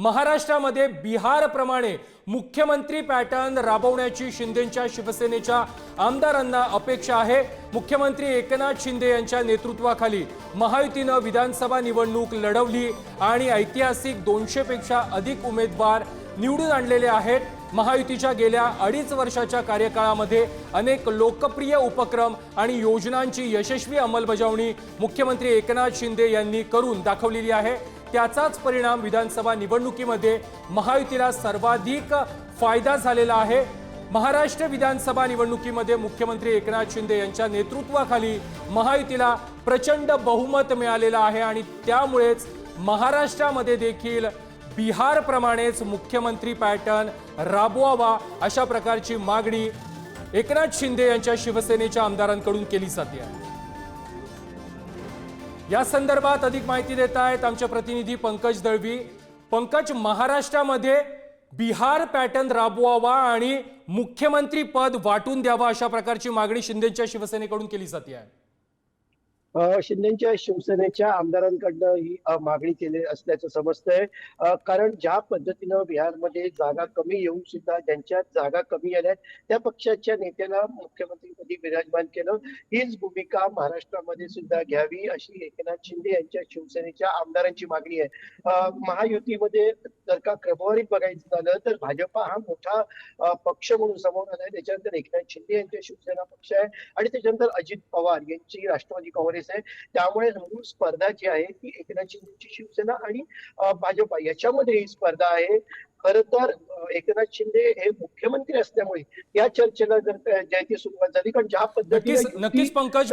महाराष्ट्रामध्ये बिहारप्रमाणे मुख्यमंत्री पॅटर्न राबवण्याची शिंदेच्या शिवसेनेच्या आमदारांना अपेक्षा आहे. मुख्यमंत्री एकनाथ शिंदे यांच्या नेतृत्वाखाली महायुतीनं विधानसभा निवडणूक लढवली आणि ऐतिहासिक दोनशेपेक्षा अधिक उमेदवार निवडून आणलेले आहेत. महायुतीच्या गेल्या अडीच वर्षाच्या कार्यकाळामध्ये अनेक लोकप्रिय उपक्रम आणि योजनांची यशस्वी अंमलबजावणी मुख्यमंत्री एकनाथ शिंदे यांनी करून दाखवलेली आहे. त्याचाच परिणाम विधानसभा निवडणुकीमध्ये महायुतीला सर्वाधिक फायदा झालेला आहे. महाराष्ट्र विधानसभा निवडणुकीमध्ये मुख्यमंत्री एकनाथ शिंदे यांच्या नेतृत्वाखाली महायुतीला प्रचंड बहुमत मिळालेलं आहे आणि त्यामुळेच महाराष्ट्रामध्ये देखील बिहारप्रमाणेच मुख्यमंत्री पॅटर्न राबवावा अशा प्रकारची मागणी एकनाथ शिंदे यांच्या शिवसेनेच्या आमदारांकडून केली जाते. आहे या संदर्भात अधिक माहिती देत आहेत आमचे प्रतिनिधी पंकज दळवी. पंकज महाराष्ट्रामध्ये बिहार पॅटर्न राबवावा आणि मुख्यमंत्री पद वाटून द्यावा अशा प्रकारची मागणी शिंदेच्या शिवसेनेकडून केली जाते. आहे शिंदेच्या शिवसेनेच्या आमदारांकडनं ही मागणी केली असल्याचं समजतंय. कारण ज्या पद्धतीनं बिहारमध्ये जागा कमी येऊन सुद्धा ज्यांच्या जागा कमी आल्या त्या पक्षाच्या नेत्याला मुख्यमंत्रीपदी विराजमान केलं हीच भूमिका महाराष्ट्रामध्ये सुद्धा घ्यावी अशी एकनाथ शिंदे यांच्या शिवसेनेच्या आमदारांची मागणी आहे. महायुतीमध्ये जर का क्रमवारीत बघायचं झालं तर भाजपा हा मोठा पक्ष म्हणून समोर आलाय. त्याच्यानंतर एकनाथ शिंदे यांच्या शिवसेना पक्ष आहे. आणि त्याच्यानंतर अजित पवार यांची राष्ट्रवादी काँग्रेस आहे त्यामुळे म्हणून स्पर्धा जी आहे ती एकनाथ शिंदेची शिवसेना आणि भाजपा याच्यामध्ये ही स्पर्धा आहे. खर तर एकनाथ शिंदे हे मुख्यमंत्री असल्यामुळे या चर्चेला जर का- ज्या ती सुरुवात झाली. कारण ज्या पद्धतीने नक्कीच पंकज